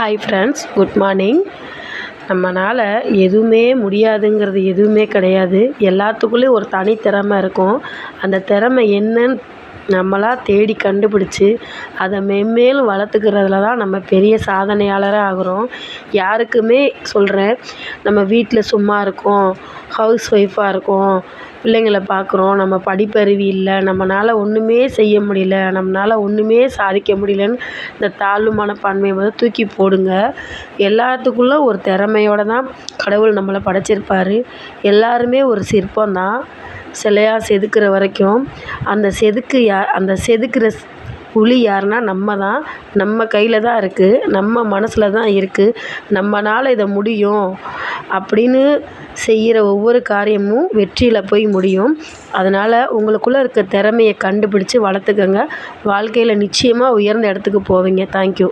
Hi friends good morning நம்மனால் எதுவுமே முடியாதுங்கிறது எதுவுமே கிடையாது. எல்லாத்துக்குள்ளேயும் ஒரு தனித்திறமை இருக்கும். அந்த திறமை என்னன்னு நம்மளாக தேடி கண்டுபிடிச்சி அதை மென்மேலும் வளர்த்துக்கிறதுல தான் நம்ம பெரிய சாதனையாளராக ஆகிறோம். யாருக்குமே சொல்கிறேன் நம்ம வீட்டில் சும்மா இருக்கோம் ஹவுஸ் ஒய்ஃபாக இருக்கோம் பிள்ளைங்களை பார்க்குறோம் நம்ம படிப்பறிவு இல்லை நம்மனால் ஒன்றுமே செய்ய முடியல நம்மளால் ஒன்றுமே சாதிக்க முடியலன்னு இந்த தாழ்வு மனப்பான்மையை வந்து தூக்கி போடுங்க. எல்லாத்துக்குள்ளே ஒரு திறமையோட தான் கடவுள் நம்மளை படைச்சிருப்பாரு. எல்லாருமே ஒரு சிற்பம் தான். சிலையா செதுக்கிற வரைக்கும் அந்த செதுக்கு யா அந்த செதுக்கிற புலி யாருன்னா நம்ம தான். நம்ம கையில் தான் இருக்குது நம்ம மனசில் தான் இருக்குது நம்மனால் இதை முடியும் அப்படின்னு செய்கிற ஒவ்வொரு காரியமும் வெற்றியில் போய் முடியும். அதனால் உங்களுக்குள்ளே இருக்க திறமையை கண்டுபிடிச்சி வளர்த்துக்கங்க. வாழ்க்கையில் நிச்சயமாக உயர்ந்த இடத்துக்கு போவீங்க. தேங்க்யூ